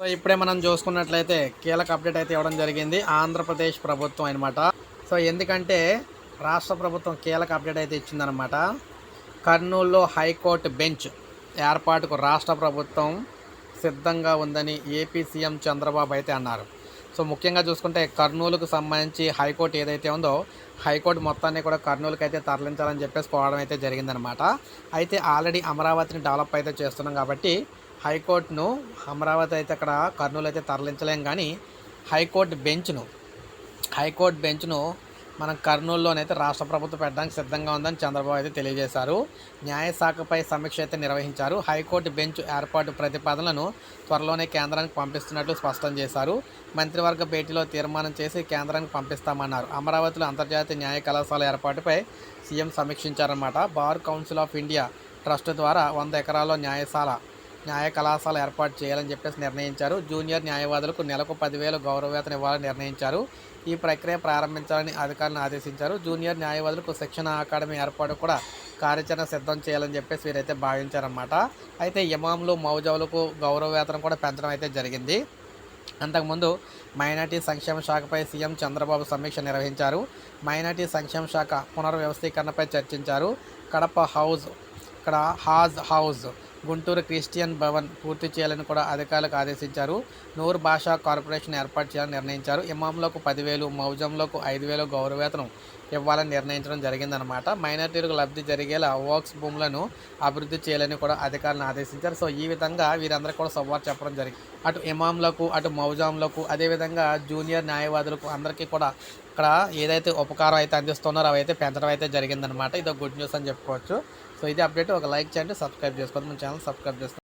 So ఇప్పుడే మనం చూసుకున్నట్లయితే కీలక అప్డేట్ అయితే ఇవ్వడం జరిగింది. ఆంధ్రప్రదేశ్ ప్రభుత్వం అనమాట సో ఎందుకంటే రాష్ట్ర ప్రభుత్వం కీలక అప్డేట్ అయితే ఇచ్చిందనమాట కర్నూలులో హైకోర్టు బెంచ్ ఏర్పాటుకు రాష్ట్ర ప్రభుత్వం సిద్ధంగా ఉందని ఏపీ సీఎం చంద్రబాబు అయితే అన్నారు. సో ముఖ్యంగా చూసుకుంటే కర్నూలుకు సంబంధించి హైకోర్టు ఏదైతే ఉందో హైకోర్టు మొత్తాన్ని కూడా కర్నూలుకి అయితే తరలించాలని చెప్పేసి పోవడం అయితే జరిగిందనమాట అయితే ఆల్రెడీ అమరావతిని డెవలప్ అయితే చేస్తున్నాం కాబట్టి హైకోర్టును అమరావతి అయితే అక్కడ కర్నూలు అయితే తరలించలేం కానీ హైకోర్టు బెంచ్ను హైకోర్టు బెంచ్ను మనం కర్నూలులోనైతే రాష్ట్ర ప్రభుత్వం పెట్టడానికి సిద్ధంగా ఉందని చంద్రబాబు అయితే తెలియజేశారు. న్యాయశాఖపై సమీక్ష అయితే నిర్వహించారు. హైకోర్టు బెంచ్ ఏర్పాటు ప్రతిపాదనలను త్వరలోనే కేంద్రానికి పంపిస్తున్నట్లు స్పష్టం చేశారు. మంత్రివర్గ భేటీలో తీర్మానం చేసి కేంద్రానికి పంపిస్తామన్నారు. అమరావతిలో అంతర్జాతీయ న్యాయ కళాశాల ఏర్పాటుపై CM సమీక్షించారన్నమాట. Bar Council of India trust ద్వారా వంద ఎకరాల్లో న్యాయశాల న్యాయ కళాశాల ఏర్పాటు చేయాలని చెప్పేసి నిర్ణయించారు. జూనియర్ న్యాయవాదులకు నెలకు పదివేలు గౌరవవేతన ఇవ్వాలని నిర్ణయించారు. ఈ ప్రక్రియ ప్రారంభించాలని అధికారులను ఆదేశించారు. జూనియర్ న్యాయవాదులకు శిక్షణ అకాడమీ ఏర్పాటు కూడా కార్యాచరణ సిద్ధం చేయాలని చెప్పేసి వీరైతే భావించారన్నమాట. అయితే ఇమాములు మౌజావులకు గౌరవవేతనం కూడా పెంచడం అయితే జరిగింది. అంతకుముందు మైనార్టీ సంక్షేమ శాఖపై సీఎం చంద్రబాబు సమీక్ష నిర్వహించారు. మైనార్టీ సంక్షేమ శాఖ పునర్వ్యవస్థీకరణపై చర్చించారు. కడప హౌజ్ ఇక్కడ Haj house Guntur Christian Bhavan పూర్తి చేయాలని కూడా అధికారులకు ఆదేశించారు. నూరు భాషా కార్పొరేషన్ ఏర్పాటు చేయాలని నిర్ణయించారు. ఇమాంలకు పదివేలు మౌజంలకు ఐదు వేలు గౌరవేతనం ఇవ్వాలని నిర్ణయించడం జరిగిందనమాట మైనార్టీలకు లబ్ధి జరిగేలా వర్క్స్ భూములను అభివృద్ధి చేయాలని కూడా అధికారులను ఆదేశించారు. సో ఈ విధంగా వీరందరికీ కూడా సవార్ చెప్పడం జరిగింది. అటు ఇమాంలకు అటు మౌజాంలకు అదేవిధంగా జూనియర్ న్యాయవాదులకు అందరికీ కూడా ఇక్కడ ఏదైతే ఉపకారం అయితే అందిస్తున్నారో అవైతే పెంచడం అయితే జరిగిందనమాట ఇది గుడ్ న్యూస్ అని చెప్పుకోవచ్చు. సో ఇది అప్డేట్. ఒక లైక్ చేయండి సబ్స్క్రైబ్ చేసుకోండి. మన ఛానల్ సబ్స్క్రైబ్ చేసుకోండి.